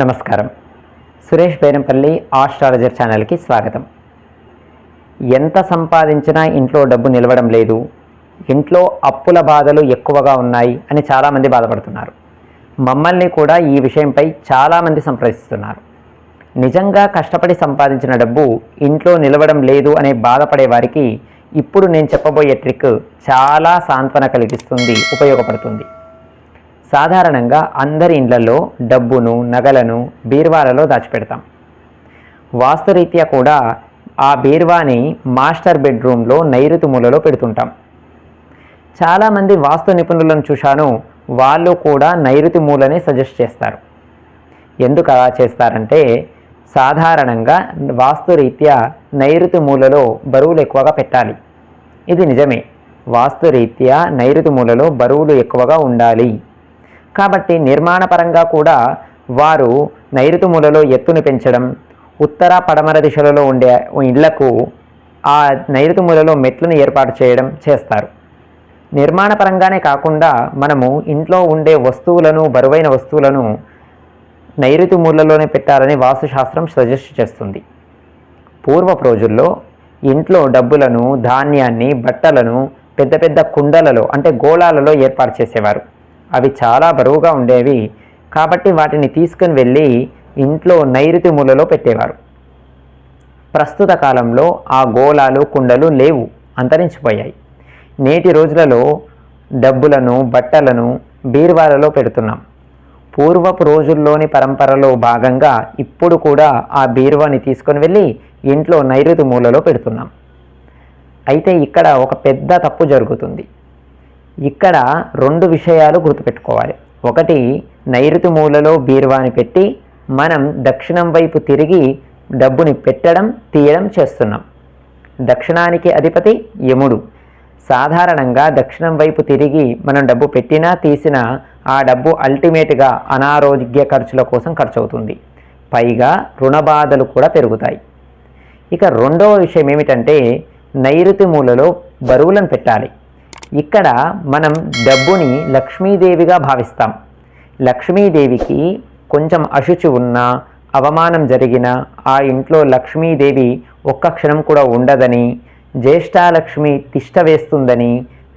నమస్కారం. సురేష్ బేరంపల్లి ఆస్ట్రాలజర్ ఛానల్కి స్వాగతం. ఎంత సంపాదించినా ఇంట్లో డబ్బు నిలవడం లేదు. ఇంట్లో అప్పుల బాధలు ఎక్కువగా ఉన్నాయి అని చాలామంది బాధపడుతున్నారు. మమ్మల్ని కూడా ఈ విషయంపై చాలామంది సంప్రదిస్తున్నారు. నిజంగా కష్టపడి సంపాదించిన డబ్బు ఇంట్లో నిలవడం లేదు అనే బాధపడే వారికి ఇప్పుడు నేను చెప్పబోయే ట్రిక్ చాలా సాంత్వన కలిగిస్తుంది ఉపయోగపడుతుంది. సాధారణంగా అందరి ఇండ్లలో డబ్బును నగలను బీర్వాలలో దాచిపెడతాం. వాస్తురీత్యా కూడా ఆ బీర్వాని మాస్టర్ బెడ్రూమ్లో నైరుతి మూలలో పెడుతుంటాం. చాలామంది వాస్తు నిపుణులను చూశాను వాళ్ళు కూడా నైరుతి మూలనే సజెస్ట్ చేస్తారు. ఎందుకు అలా చేస్తారంటే సాధారణంగా వాస్తురీత్యా నైరుతి మూలలో బరువులు ఎక్కువగా పెట్టాలి. ఇది నిజమే. వాస్తురీత్యా నైరుతి మూలలో బరువులు ఎక్కువగా ఉండాలి. కాబట్టి నిర్మాణపరంగా కూడా వారు నైరుతి ఎత్తును పెంచడం ఉత్తర పడమర దిశలలో ఉండే ఇళ్ళకు ఆ నైరుతిమూలలో మెట్లను ఏర్పాటు చేయడం చేస్తారు. నిర్మాణపరంగానే కాకుండా మనము ఇంట్లో ఉండే వస్తువులను బరువైన వస్తువులను నైరుతి మూలలోనే పెట్టాలని వాస్తుశాస్త్రం సజెస్ట్ చేస్తుంది. పూర్వపు రోజుల్లో ఇంట్లో డబ్బులను ధాన్యాన్ని బట్టలను పెద్ద పెద్ద కుండలలో అంటే గోళాలలో ఏర్పాటు చేసేవారు. అవి చాలా బరువుగా ఉండేవి. కాబట్టి వాటిని తీసుకుని వెళ్ళి ఇంట్లో నైరుతి మూలలో పెట్టేవారు. ప్రస్తుత కాలంలో ఆ గోళాలు కుండలు లేవు అంతరించిపోయాయి. నేటి రోజులలో డబ్బులను బట్టలను బీరువాలలో పెడుతున్నాం. పూర్వపు రోజుల్లోని పరంపరలో భాగంగా ఇప్పుడు కూడా ఆ బీరువాని తీసుకొని వెళ్ళి ఇంట్లో నైరుతి మూలలో పెడుతున్నాం. అయితే ఇక్కడ ఒక పెద్ద తప్పు జరుగుతుంది. ఇక్కడ రెండు విషయాలు గుర్తుపెట్టుకోవాలి. ఒకటి నైరుతి మూలలో బీరువాని పెట్టి మనం దక్షిణం వైపు తిరిగి డబ్బుని పెట్టడం తీయడం చేస్తున్నాం. దక్షిణానికి అధిపతి యముడు. సాధారణంగా దక్షిణం వైపు తిరిగి మనం డబ్బు పెట్టినా తీసినా ఆ డబ్బు అల్టిమేట్గా అనారోగ్య ఖర్చుల కోసం ఖర్చు అవుతుంది పైగా రుణ బాధలు కూడా పెరుగుతాయి. ఇక రెండవ విషయం ఏమిటంటే నైరుతి మూలలో బరువులను పెట్టాలి. ఇక్కడ మనం డబ్బుని లక్ష్మీదేవిగా భావిస్తాం. లక్ష్మీదేవికి కొంచెం అశుచి ఉన్నా అవమానం జరిగిన ఆ ఇంట్లో లక్ష్మీదేవి ఒక్క క్షణం కూడా ఉండదని జ్యేష్ఠాలక్ష్మి తిష్ట వేస్తుందని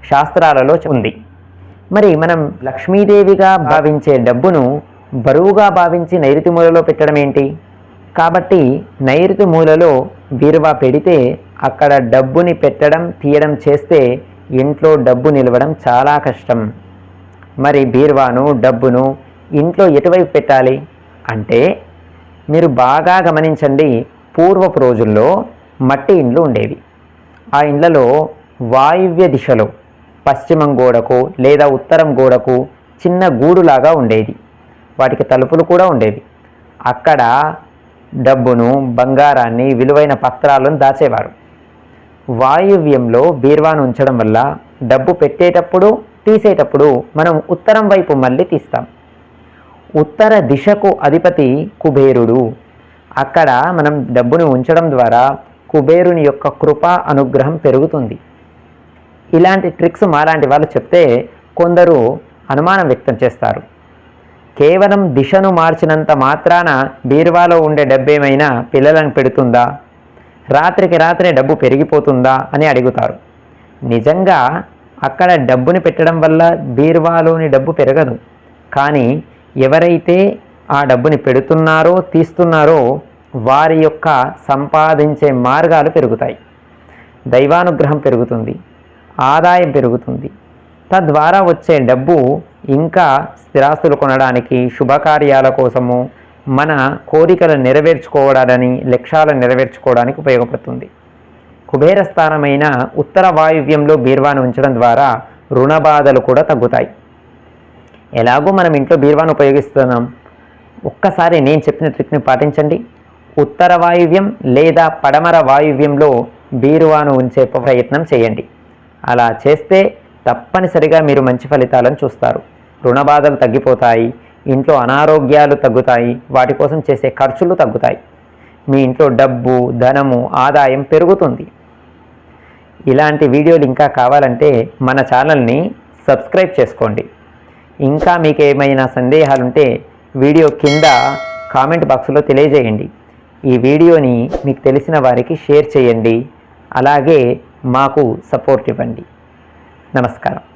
శాస్త్రాలలో ఉంది. మరి మనం లక్ష్మీదేవిగా భావించే డబ్బును బరువుగా భావించి నైరుతి మూలలో పెట్టడం ఏంటి? కాబట్టి నైరుతి మూలలో బీరువా పెడితే అక్కడ డబ్బుని పెట్టడం తీయడం చేస్తే ఇంట్లో డబ్బు నిలవడం చాలా కష్టం. మరి బీర్వాను డబ్బును ఇంట్లో ఎటువైపు పెట్టాలి? అంటే మీరు బాగా గమనించండి పూర్వపు రోజుల్లో మట్టి ఇండ్లు ఉండేవి. ఆ ఇండ్లలో వాయువ్య దిశలో పశ్చిమం గోడకు లేదా ఉత్తరం గోడకు చిన్న గూడులాగా ఉండేది. వాటికి తలుపులు కూడా ఉండేవి. అక్కడ డబ్బును బంగారాన్ని విలువైన పత్రాలను దాచేవారు. వాయువ్యంలో బీర్వాను ఉంచడం వల్ల డబ్బు పెట్టేటప్పుడు తీసేటప్పుడు మనం ఉత్తరం వైపు మళ్ళీ తీస్తాం. ఉత్తర దిశకు అధిపతి కుబేరుడు. అక్కడ మనం డబ్బును ఉంచడం ద్వారా కుబేరుని యొక్క కృప అనుగ్రహం పెరుగుతుంది. ఇలాంటి ట్రిక్స్ మాలాంటి వాళ్ళు చెప్తే కొందరు అనుమానం వ్యక్తం చేస్తారు. కేవలం దిశను మార్చినంత మాత్రాన బీరువాలో ఉండే డబ్బేమైనా పిల్లలను పెడుతుందా? రాత్రికి రాత్రే డబ్బు పెరిగిపోతుందా అని అడుగుతారు. నిజంగా అక్కడ డబ్బుని పెట్టడం వల్ల బీర్వాలోని డబ్బు పెరగదు. కానీ ఎవరైతే ఆ డబ్బుని పెడుతున్నారో తీస్తున్నారో వారి యొక్క సంపాదించే మార్గాలు పెరుగుతాయి. దైవానుగ్రహం పెరుగుతుంది. ఆదాయం పెరుగుతుంది. తద్వారా వచ్చే డబ్బు ఇంకా స్థిరాస్తులు కొనడానికి శుభకార్యాల కోసము మన కోరికలు నెరవేర్చుకోవడాలని లక్ష్యాలను నెరవేర్చుకోవడానికి ఉపయోగపడుతుంది. కుబేర స్థానమైన ఉత్తర వాయువ్యంలో బీర్వాను ఉంచడం ద్వారా రుణ బాధలు కూడా తగ్గుతాయి. ఎలాగో మనం ఇంట్లో బీర్వాను ఉపయోగిస్తున్నాం. ఒక్కసారి నేను చెప్పిన ట్రిక్ని పాటించండి. ఉత్తర వాయువ్యం లేదా పడమర వాయువ్యంలో బీరువాను ఉంచే ప్రయత్నం చేయండి. అలా చేస్తే తప్పనిసరిగా మీరు మంచి ఫలితాలను చూస్తారు. రుణ బాధలు తగ్గిపోతాయి. ఇంట్లో అనారోగ్యాలు తగ్గుతాయి వాటి కోసం చేసే ఖర్చులు తగ్గుతాయి. మీ ఇంట్లో డబ్బు ధనము ఆదాయం పెరుగుతుంది. ఇలాంటి వీడియోలు ఇంకా కావాలంటే మన ఛానల్ని సబ్స్క్రైబ్ చేసుకోండి. ఇంకా మీకు ఏమైనా సందేహాలుంటే వీడియో కింద కామెంట్ బాక్స్లో తెలియజేయండి. ఈ వీడియోని మీకు తెలిసిన వారికి షేర్ చేయండి. అలాగే మాకు సపోర్ట్ ఇవ్వండి. నమస్కారం.